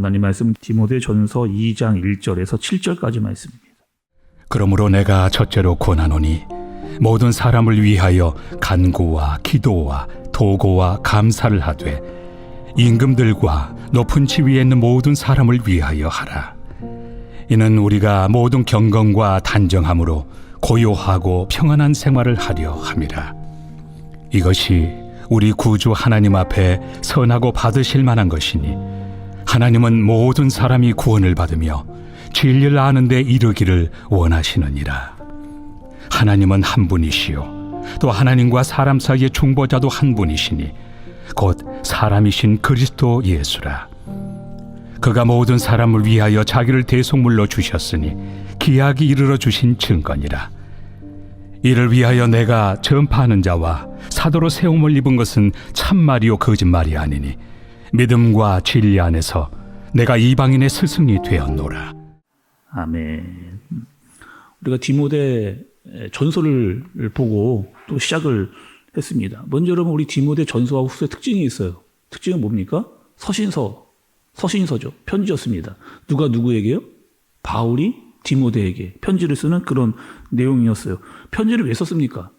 하나님 말씀 디모데 전서 2장 1절에서 7절까지 말씀입니다. 그러므로 내가 첫째로 권하노니 모든 사람을 위하여 간구와 기도와 도고와 감사를 하되 임금들과 높은 지위에 있는 모든 사람을 위하여 하라. 이는 우리가 모든 경건과 단정함으로 고요하고 평안한 생활을 하려 함이라. 이것이 우리 구주 하나님 앞에 선하고 받으실 만한 것이니 하나님은 모든 사람이 구원을 받으며 진리를 아는데 이르기를 원하시느니라. 하나님은 한 분이시요 또 하나님과 사람 사이의 중보자도 한 분이시니 곧 사람이신 그리스도 예수라. 그가 모든 사람을 위하여 자기를 대속물로 주셨으니 기약이 이르러 주신 증거니라. 이를 위하여 내가 전파하는 자와 사도로 세움을 입은 것은 참말이요 거짓말이 아니니 믿음과 진리 안에서 내가 이방인의 스승이 되었노라. 아멘. 우리가 디모데 전서를 보고 또 시작을 했습니다. 먼저 여러분 우리 디모데 전서와 후서의 특징이 있어요. 특징은 뭡니까? 서신서, 서신서죠. 편지였습니다. 누가 누구에게요? 바울이 디모데에게 편지를 쓰는 그런 내용이었어요. 편지를 왜 썼습니까?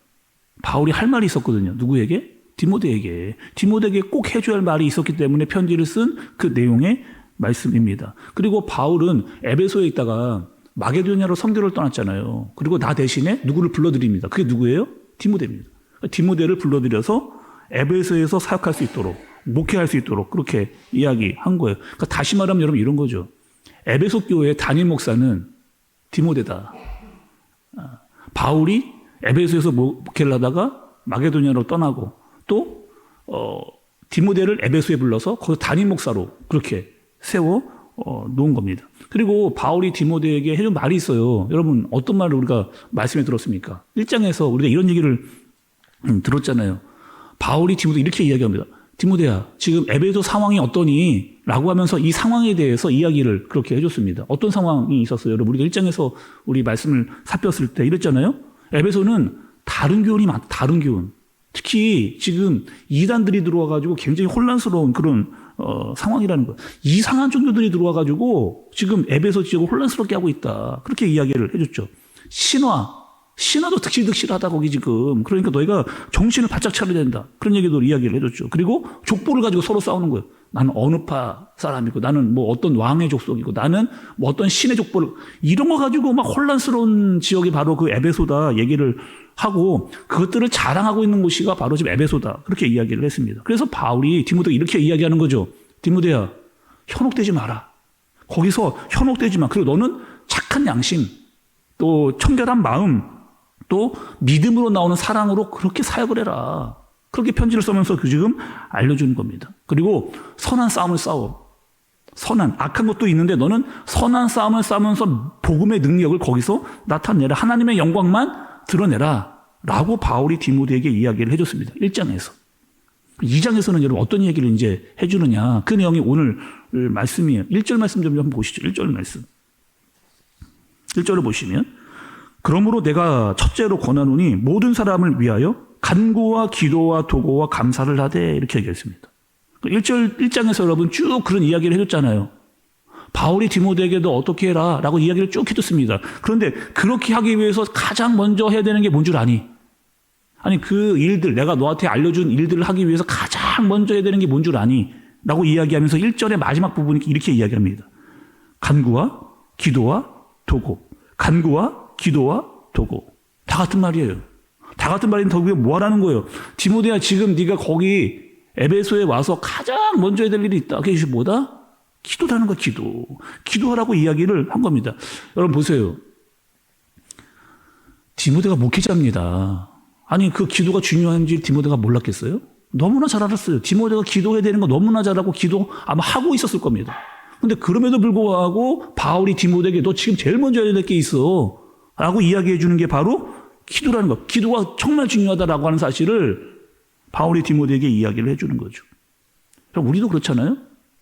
바울이 할 말이 있었거든요. 누구에게? 디모데에게. 디모데에게 꼭 해줘야 할 말이 있었기 때문에 편지를 쓴 그 내용의 말씀입니다. 그리고 바울은 에베소에 있다가 마게도냐로 선교를 떠났잖아요. 그리고 나 대신에 누구를 불러드립니다. 그게 누구예요? 디모데입니다. 디모데를 불러들여서 에베소에서 사역할 수 있도록 목회할 수 있도록 그렇게 이야기한 거예요. 그러니까 다시 말하면 여러분 이런 거죠. 에베소 교회 단임 목사는 디모데다. 아, 바울이 에베소에서 목회를 하다가 마게도냐로 떠나고 또 어, 디모데를 에베소에 불러서 거기서 단임 목사로 그렇게 세워 어, 놓은 겁니다. 그리고 바울이 디모데에게 해준 말이 있어요. 여러분 어떤 말을 우리가 말씀에 들었습니까? 1장에서 우리가 이런 얘기를 음, 들었잖아요. 바울이 디모데 이렇게 이야기합니다. 디모데야, 지금 에베소 상황이 어떠니? 라고 하면서 이 상황에 대해서 이야기를 그렇게 해줬습니다. 어떤 상황이 있었어요? 여러분, 우리가 1장에서 우리 말씀을 살폈을 때 이랬잖아요. 에베소는 다른 교훈이 많다, 다른 교훈. 특히 지금 이단들이 들어와가지고 굉장히 혼란스러운 그런 어, 상황이라는 거예요. 이상한 종교들이 들어와가지고 지금 에베소 지역을 혼란스럽게 하고 있다. 그렇게 이야기를 해줬죠. 신화, 신화도 득실득실하다 거기 지금. 그러니까 너희가 정신을 바짝 차려야 된다. 그런 얘기도 이야기를 해줬죠. 그리고 족보를 가지고 서로 싸우는 거예요. 나는 어느 파 사람이고 나는 뭐 어떤 왕의 족속이고 나는 뭐 어떤 신의 족보를 이런 거 가지고 막 혼란스러운 지역이 바로 그 에베소다 얘기를 하고 그것들을 자랑하고 있는 곳이가 바로 지금 에베소다. 그렇게 이야기를 했습니다. 그래서 바울이 디모데가 이렇게 이야기하는 거죠. 디모데야, 현혹되지 마라. 거기서 현혹되지 마. 그리고 너는 착한 양심, 또 청결한 마음, 또 믿음으로 나오는 사랑으로 그렇게 사역을 해라. 그렇게 편지를 써면서 그 지금 알려주는 겁니다. 그리고 선한 싸움을 싸워. 선한, 악한 것도 있는데 너는 선한 싸움을 싸우면서 복음의 능력을 거기서 나타내라. 하나님의 영광만 드러내라. 라고 바울이 디모데에게 이야기를 해줬습니다. 1장에서. 2장에서는 여러분 어떤 얘기를 이제 해주느냐. 그 내용이 오늘 말씀이에요. 1절 말씀 좀 한번 보시죠. 1절 말씀. 1절을 보시면 그러므로 내가 첫째로 권하노니 모든 사람을 위하여 간구와 기도와 도고와 감사를 하되 이렇게 얘기했습니다. 1절 1장에서 여러분 쭉 그런 이야기를 해줬잖아요. 바울이 디모데에게도 어떻게 해라 라고 이야기를 쭉 해줬습니다. 그런데 그렇게 하기 위해서 가장 먼저 해야 되는 게 뭔 줄 아니? 아니 그 일들 내가 너한테 알려준 일들을 하기 위해서 가장 먼저 해야 되는 게 뭔 줄 아니? 라고 이야기하면서 1절의 마지막 부분이 이렇게 이야기합니다. 간구와 기도와 도고 간구와 기도와 도고 다 같은 말이에요. 다 같은 말인데 그게 뭐 하라는 거예요? 디모데야 지금 네가 거기 에베소에 와서 가장 먼저 해야 될 일이 있다. 그게 뭐다? 기도라는 거 기도. 기도하라고 이야기를 한 겁니다. 여러분 보세요. 디모데가 목회자입니다. 아니 그 기도가 중요한지 디모데가 몰랐겠어요? 너무나 잘 알았어요. 디모데가 기도해야 되는 거 너무나 잘 알고 기도 아마 하고 있었을 겁니다. 근데 그럼에도 불구하고 바울이 디모데에게 너 지금 제일 먼저 해야 될 게 있어. 라고 이야기해 주는 게 바로 기도라는 거. 기도가 정말 중요하다라고 하는 사실을 바울이 디모데에게 이야기를 해 주는 거죠. 우리도 그렇잖아요?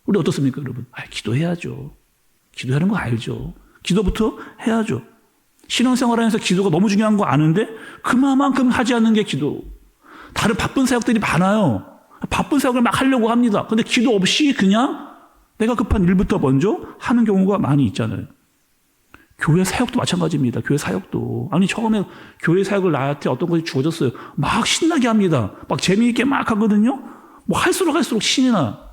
우리 어떻습니까, 여러분? 아, 기도해야죠. 기도하는 거 알죠. 기도부터 해야죠. 신앙생활 하면서 기도가 너무 중요한 거 아는데 그만큼 하지 않는 게 기도. 다른 바쁜 사역들이 많아요. 바쁜 사역을 막 하려고 합니다. 근데 기도 없이 그냥 내가 급한 일부터 먼저 하는 경우가 많이 있잖아요. 교회 사역도 마찬가지입니다. 교회 사역도. 아니, 처음에 교회 사역을 나한테 어떤 것이 주어졌어요. 막 신나게 합니다. 막 재미있게 막 하거든요. 뭐 할수록 할수록 신이 나.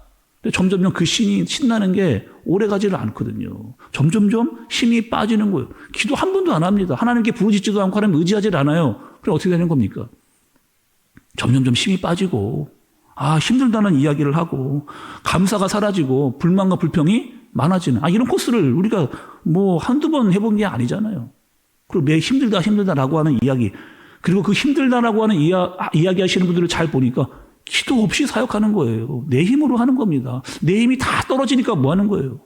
점점점 그 신이 신나는 게 오래 가지를 않거든요. 점점점 힘이 빠지는 거예요. 기도 한 번도 안 합니다. 하나님께 부르짖지도 않고 하나님 의지하지 않아요. 그럼 어떻게 되는 겁니까? 점점점 힘이 빠지고, 아, 힘들다는 이야기를 하고, 감사가 사라지고, 불만과 불평이 많아지는, 아, 이런 코스를 우리가 뭐 한두 번 해본 게 아니잖아요. 그리고 매 힘들다, 힘들다라고 하는 이야기, 그리고 그 힘들다라고 하는 이야, 아, 이야기 하시는 분들을 잘 보니까 기도 없이 사역하는 거예요. 내 힘으로 하는 겁니다. 내 힘이 다 떨어지니까 뭐 하는 거예요?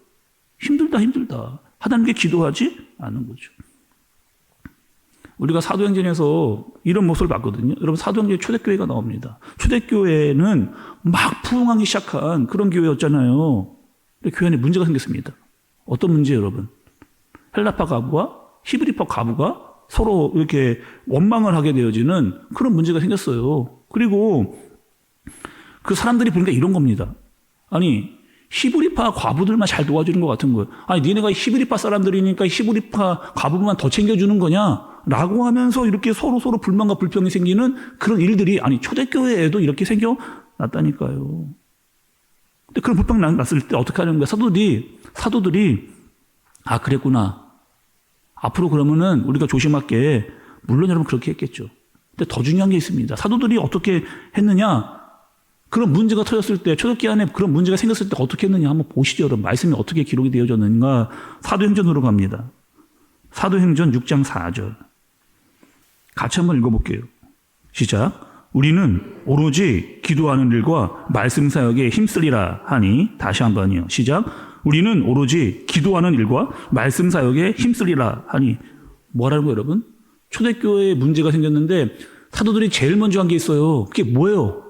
힘들다, 힘들다. 하나님께 기도하지 않는 거죠. 우리가 사도행전에서 이런 모습을 봤거든요. 여러분 사도행전 초대교회가 나옵니다. 초대교회는 막 부흥하기 시작한 그런 교회였잖아요. 근데 교회 안에 문제가 생겼습니다. 어떤 문제 여러분? 헬라파 가부와 히브리파 가부가 서로 이렇게 원망을 하게 되어지는 그런 문제가 생겼어요. 그리고 그 사람들이 보니까 이런 겁니다. 아니 히브리파 과부들만 잘 도와주는 것 같은 거예요. 아니 니네가 히브리파 사람들이니까 히브리파 과부만 더 챙겨주는 거냐? 라고 하면서 이렇게 서로 서로 불만과 불평이 생기는 그런 일들이 아니 초대교회에도 이렇게 생겨났다니까요. 근데 그런 불평이 났을 때 어떻게 하는 거야? 사도들이 사도들이 아 그랬구나. 앞으로 그러면은 우리가 조심할게. 물론 여러분 그렇게 했겠죠. 근데 더 중요한 게 있습니다. 사도들이 어떻게 했느냐? 그런 문제가 터졌을 때, 초대기 안에 그런 문제가 생겼을 때 어떻게 했느냐 한번 보시죠, 여러분. 말씀이 어떻게 기록이 되어졌는가. 사도행전으로 갑니다. 사도행전 6장 4절. 같이 한번 읽어볼게요. 시작. 우리는 오로지 기도하는 일과 말씀 사역에 힘쓰리라 하니 다시 한번요. 시작. 우리는 오로지 기도하는 일과 말씀 사역에 힘쓰리라 하니 뭐라는 거예요, 여러분? 초대교회에 문제가 생겼는데 사도들이 제일 먼저 한 게 있어요. 그게 뭐예요?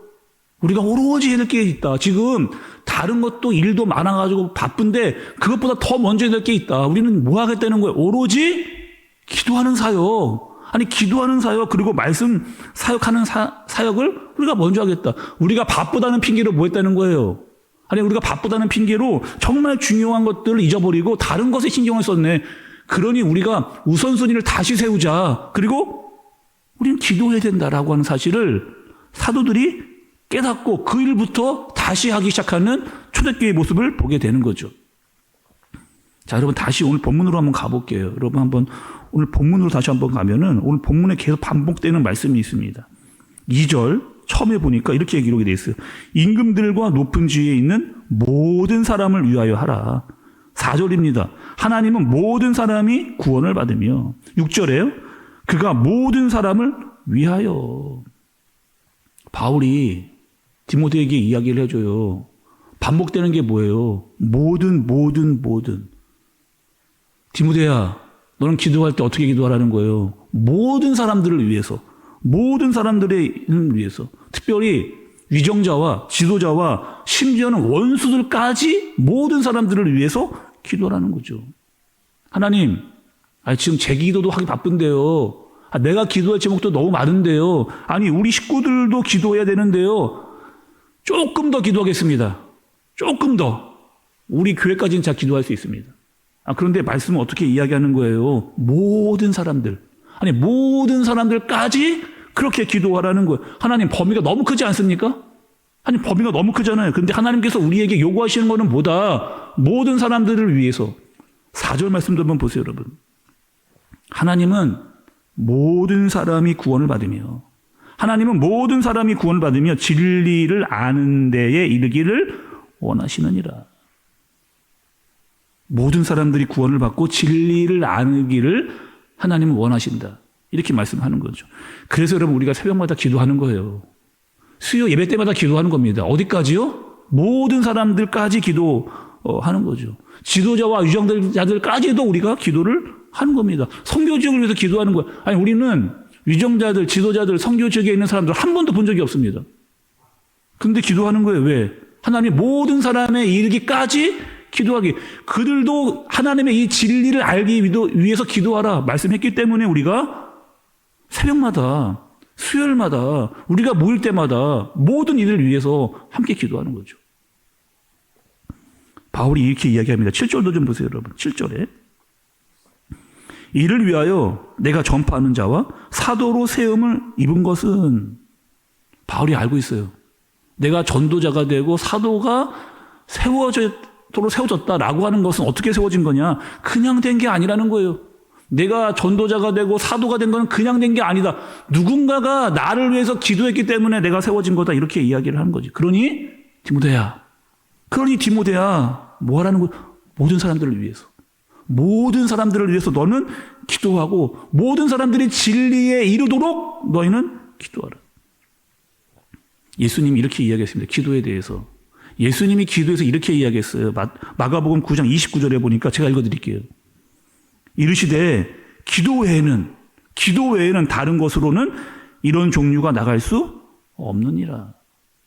우리가 오로지 해야 될 게 있다. 지금 다른 것도 일도 많아가지고 바쁜데 그것보다 더 먼저 해야 될 게 있다. 우리는 뭐 하겠다는 거예요? 오로지 기도하는 사역. 아니 기도하는 사역 그리고 말씀 사역하는 사, 사역을 우리가 먼저 하겠다. 우리가 바쁘다는 핑계로 뭐 했다는 거예요? 아니 우리가 바쁘다는 핑계로 정말 중요한 것들을 잊어버리고 다른 것에 신경을 썼네. 그러니 우리가 우선순위를 다시 세우자. 그리고 우리는 기도해야 된다라고 하는 사실을 사도들이 깨닫고 그 일부터 다시 하기 시작하는 초대교회의 모습을 보게 되는 거죠. 자, 여러분 다시 오늘 본문으로 한번 가볼게요. 여러분 한번 오늘 본문으로 다시 한번 가면은 오늘 본문에 계속 반복되는 말씀이 있습니다. 2절 처음에 보니까 이렇게 기록이 되어 있어요. 임금들과 높은 지위에 있는 모든 사람을 위하여 하라. 4절입니다. 하나님은 모든 사람이 구원을 받으며 6절에요. 그가 모든 사람을 위하여 바울이 디모데에게 이야기를 해줘요. 반복되는 게 뭐예요? 모든, 모든, 모든. 디모데야, 너는 기도할 때 어떻게 기도하라는 거예요? 모든 사람들을 위해서, 모든 사람들을 위해서, 특별히 위정자와 지도자와 심지어는 원수들까지 모든 사람들을 위해서 기도하라는 거죠. 하나님, 아 지금 제 기도도 하기 바쁜데요. 아, 내가 기도할 제목도 너무 많은데요. 아니, 우리 식구들도 기도해야 되는데요. 조금 더 기도하겠습니다. 조금 더. 우리 교회까지는 잘 기도할 수 있습니다. 아, 그런데 말씀은 어떻게 이야기하는 거예요? 모든 사람들. 아니, 모든 사람들까지 그렇게 기도하라는 거예요. 하나님 범위가 너무 크지 않습니까? 하나님 범위가 너무 크잖아요. 그런데 하나님께서 우리에게 요구하시는 것은 뭐다? 모든 사람들을 위해서. 4절 말씀도 한번 보세요, 여러분. 하나님은 모든 사람이 구원을 받으며 하나님은 모든 사람이 구원을 받으며 진리를 아는 데에 이르기를 원하시느니라. 모든 사람들이 구원을 받고 진리를 아기를 하나님은 원하신다. 이렇게 말씀하는 거죠. 그래서 여러분 우리가 새벽마다 기도하는 거예요. 수요 예배 때마다 기도하는 겁니다. 어디까지요? 모든 사람들까지 기도하는 거죠. 지도자와 유정자들까지도 우리가 기도를 하는 겁니다. 성교 지역을 위해서 기도하는 거예요. 아니 우리는 위정자들, 지도자들, 성교 지역에 있는 사람들 한 번도 본 적이 없습니다. 근데 기도하는 거예요. 왜? 하나님 모든 사람의 이르기까지 기도하기. 그들도 하나님의 이 진리를 알기 위해서 기도하라 말씀했기 때문에 우리가 새벽마다 수요일마다 우리가 모일 때마다 모든 이들을 위해서 함께 기도하는 거죠. 바울이 이렇게 이야기합니다. 7절도 좀 보세요, 여러분. 7절에. 이를 위하여 내가 전파하는 자와 사도로 세움을 입은 것은 바울이 알고 있어요. 내가 전도자가 되고 사도가 세워져도록 세워졌다라고 하는 것은 어떻게 세워진 거냐? 그냥 된 게 아니라는 거예요. 내가 전도자가 되고 사도가 된 건 그냥 된 게 아니다. 누군가가 나를 위해서 기도했기 때문에 내가 세워진 거다. 이렇게 이야기를 하는 거지. 그러니 디모데야. 그러니 디모데야. 뭐 하라는 거? 모든 사람들을 위해서. 모든 사람들을 위해서 너는 기도하고 모든 사람들이 진리에 이르도록 너희는 기도하라. 예수님이 이렇게 이야기했습니다. 기도에 대해서. 예수님이 기도에서 이렇게 이야기했어요. 마, 마가복음 9장 29절에 보니까 제가 읽어 드릴게요. 이르시되 기도 외에는 기도 외에는 다른 것으로는 이런 종류가 나갈 수 없느니라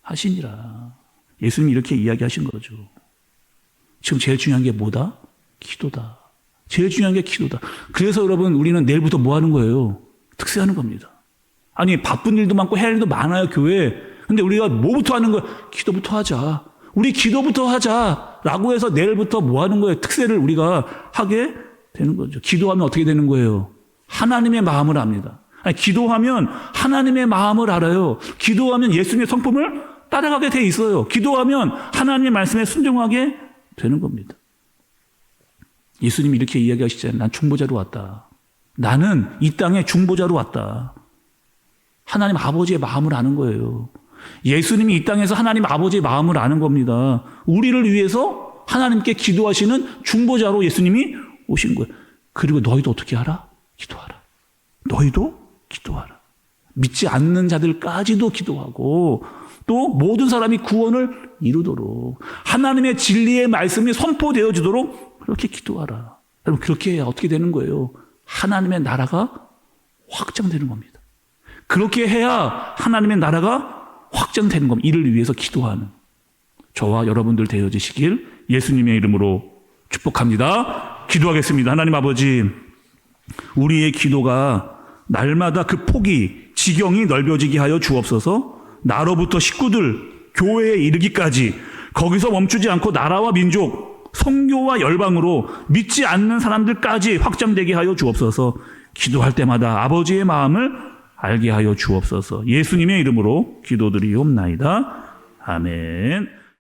하시니라. 예수님이 이렇게 이야기하신 거죠. 지금 제일 중요한 게 뭐다? 기도다. 제일 중요한 게 기도다. 그래서 여러분 우리는 내일부터 뭐 하는 거예요? 특세하는 겁니다. 아니 바쁜 일도 많고 할 일도 많아요 교회. 근데 우리가 뭐부터 하는 거야? 기도부터 하자. 우리 기도부터 하자라고 해서 내일부터 뭐 하는 거예요? 특세를 우리가 하게 되는 거죠. 기도하면 어떻게 되는 거예요? 하나님의 마음을 압니다. 아니, 기도하면 하나님의 마음을 알아요. 기도하면 예수님의 성품을 따라가게 돼 있어요. 기도하면 하나님의 말씀에 순종하게 되는 겁니다. 예수님이 이렇게 이야기하시잖아요. 난 중보자로 왔다. 나는 이 땅에 중보자로 왔다. 하나님 아버지의 마음을 아는 거예요. 예수님이 이 땅에서 하나님 아버지의 마음을 아는 겁니다. 우리를 위해서 하나님께 기도하시는 중보자로 예수님이 오신 거예요. 그리고 너희도 어떻게 하라? 기도하라. 너희도 기도하라. 믿지 않는 자들까지도 기도하고 또 모든 사람이 구원을 이루도록 하나님의 진리의 말씀이 선포되어지도록 그렇게 기도하라. 여러분 그렇게 해야 어떻게 되는 거예요? 하나님의 나라가 확장되는 겁니다. 그렇게 해야 하나님의 나라가 확장되는 겁니다. 이를 위해서 기도하는 저와 여러분들 되어지시길 예수님의 이름으로 축복합니다. 기도하겠습니다. 하나님 아버지, 우리의 기도가 날마다 그 폭이 지경이 넓어지게 하여 주옵소서. 나로부터 식구들 교회에 이르기까지 거기서 멈추지 않고 나라와 민족, 성교와 열방으로 믿지 않는 사람들까지 확장되게 하여 주옵소서. 기도할 때마다 아버지의 마음을 알게 하여 주옵소서. 예수님의 이름으로 기도드리옵나이다. 아멘.